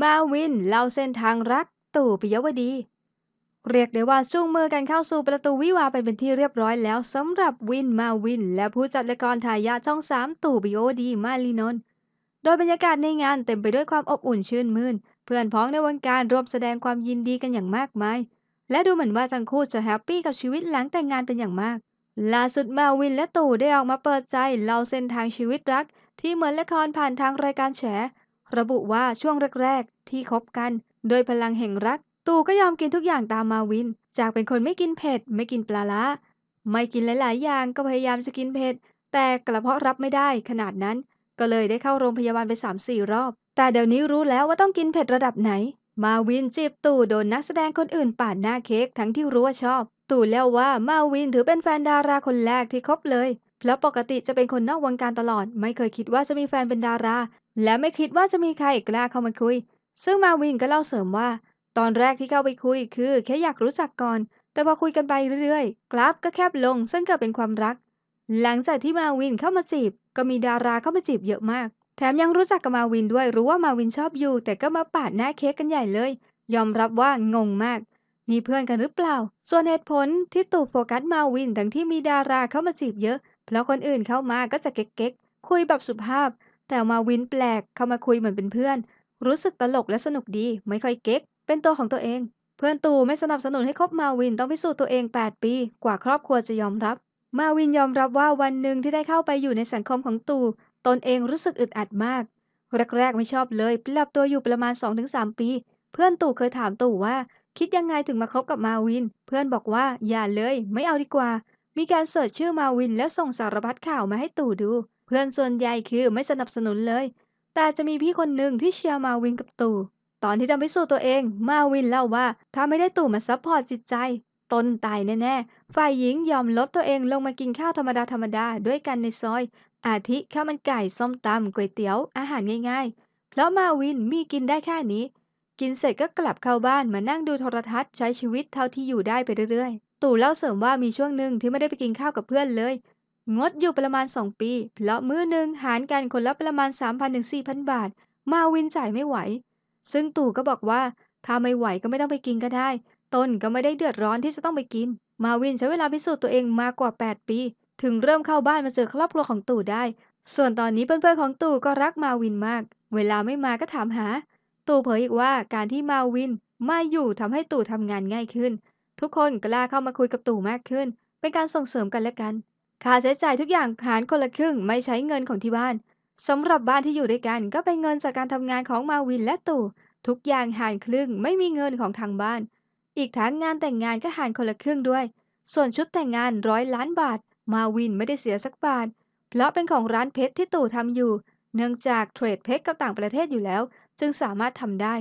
มาวินเล่าเส้นทางรักตู่ปิยวดี เรียกได้ว่าจูงมือกันเข้าสู่ประตูวิวาไปเป็นที่เรียบร้อยแล้วสำหรับวินมาวิน และผู้จัดละครทายาทช่องสามตู่ปิยวดีมาลีนนท์โดยบรรยากาศในงานเต็มไปด้วยความอบอุ่นชื่นมื่น เพื่อนพ้องในวงการร่วมแสดงความยินดีกันอย่างมากมาย และดูเหมือนว่าทั้งคู่จะแฮปปี้กับชีวิตหลังแต่งงานเป็นอย่างมากล่าสุดมาวินและตู่ได้ออกมาเปิดใจเล่าเส้นทางชีวิตรัก ที่เหมือนละครผ่านทางรายการแฉ ระบุว่าช่วงแรกๆ ที่คบกัน โดยพลังแห่งรัก ตู่ก็ยอมกินทุกอย่างตามมาวิน จากเป็นคนไม่กินเผ็ด ไม่กินปลาร้าไม่กินหลาย ๆ อย่างก็พยายามจะกินเผ็ด แต่กระเพาะรับไม่ได้ขนาดนั้น ก็เลยได้เข้าโรงพยาบาลไป 3-4 รอบ แต่เดี๋ยวนี้รู้แล้วว่าต้องกินเผ็ดระดับไหน มาวินจีบตู่โดนนักแสดงคนอื่นปาดหน้าเค้กทั้งที่รู้ว่าชอบ ตู่เล่าว่ามาวินถือเป็นแฟนดาราคนแรกที่คบเลย เพราะปกติจะเป็นคนนอกวงการตลอด ไม่เคยคิดว่าจะมีแฟนเป็นดารา และไม่คิดว่าจะมีใครกล้าเข้ามาคุย ซึ่งมาวินก็เล่าเสริมว่า ตอนแรกที่เข้าไปคุยคือ แค่อยากรู้จักก่อน แต่พอคุยกันไปเรื่อยๆ กราฟก็แคบลง ซึ่งเกิดเป็นความรัก หลังจากที่มาวินเข้ามาจีบ ก็มีดาราเข้ามาจีบเยอะมาก แถมยังรู้จักกับมาวินด้วยรู้ว่ามาวินชอบอยู่ แต่ก็มาปาดหน้าเค้กกันใหญ่เลย ยอมรับว่างงมากนี่เพื่อนกันหรือเปล่า ส่วนเหตุผลที่ตู่โฟกัสมาวินทั้งที่มีดาราเข้ามาจีบเยอะ เพราะคนอื่นเข้ามาก็จะเก๊กๆ คุยแบบสุภาพ แต่มาวินแปลกเข้ามาคุยเหมือนเป็นเพื่อน รู้สึกตลกและสนุกดี ไม่ค่อยเก๊ก เป็นตัวของตัวเอง เพื่อนตู่ไม่สนับสนุนให้คบมาวินต้องพิสูจน์ตัวเอง 8 ปี กว่าครอบครัวจะยอมรับ มาวินยอมรับว่าวันหนึ่งที่ได้เข้าไปอยู่ในสังคมของตู่ตนเองรู้สึกอึดอัดมาก แรกๆไม่ชอบเลยปรับตัวอยู่ประมาณ 2-3 ปี เพื่อนตู่เคยถามตู่ว่า คิดยังไงถึงมาคบกับมาวิน เพื่อนบอกว่าอย่าเลย ไม่เอาดีกว่า มีการเสิร์ชชื่อมาวินแล้วส่งสารพัดข่าวมาให้ตู่ดู เพื่อนส่วนใหญ่คือไม่สนับสนุนเลย แต่จะมีพี่คนหนึ่งที่เชียร์มาวินกับตู่ ตอนที่จะพิสูจน์ตัวเอง มาวินเล่าว่าถ้าไม่ได้ตู่มาซัพพอร์ตจิตใจ ตนตายแน่ๆ ฝ่ายหญิงยอมลดตัวเองลงมากินข้าวธรรมดาธรรมดาด้วยกันในซอย อาทิข้าวมันไก่ส้มตำก๋วยเตี๋ยวอาหารง่ายๆ เพราะมาวินมีกินได้แค่นี้ กินเสร็จก็กลับเข้าบ้านมานั่งดูโทรทัศน์ใช้ชีวิตเท่าที่อยู่ได้ไปเรื่อยๆ ตู่เล่าเสริมว่ามีช่วงหนึ่งที่ไม่ได้ไปกินข้าวกับเพื่อนเลย งดอยู่ประมาณ 2 ปี เพราะมื้อหนึ่งหารกันคนละประมาณ 3,000-4,000 บาท มาวินจ่ายไม่ไหว ซึ่งตู่ก็บอกว่า ถ้าไม่ไหวก็ไม่ต้องไปกินก็ได้ ตนก็ไม่ได้เดือดร้อนที่จะต้องไปกิน มาวินใช้เวลาพิสูจน์ตัวเองมากกว่า 8 ปี ถึงเริ่มเข้าบ้านมาเจอครอบครัวของตู่ได้ ส่วนตอนนี้เพื่อนๆของตู่ก็รักมาวินมาก เวลาไม่มาก็ถามหา ตู่เผยอีกว่าการที่มาวินมาอยู่ทำให้ตู่ทำงานง่ายขึ้น ทุกคนกล้าเข้ามาคุยกับตู่มากขึ้น เป็นการส่งเสริมกันและกัน ค่าใช้จ่ายทุกอย่างหารคนละครึ่งไม่ใช้เงินของที่บ้านสำหรับบ้านที่อยู่ด้วยกันก็เป็นเงินจากการทำงานของมาวินและตู่ ทุกอย่างหารครึ่งไม่มีเงินของทางบ้าน อีกทั้งงานแต่งงานก็หารคนละครึ่งด้วย ส่วนชุดแต่งงานร้อยล้านบาท มาวินไม่ได้เสียสักบาท เพราะเป็นของร้านเพชรที่ตู่ทำอยู่ เนื่องจากเทรดเพชรกับต่างประเทศอยู่แล้ว จึงสามารถทำได้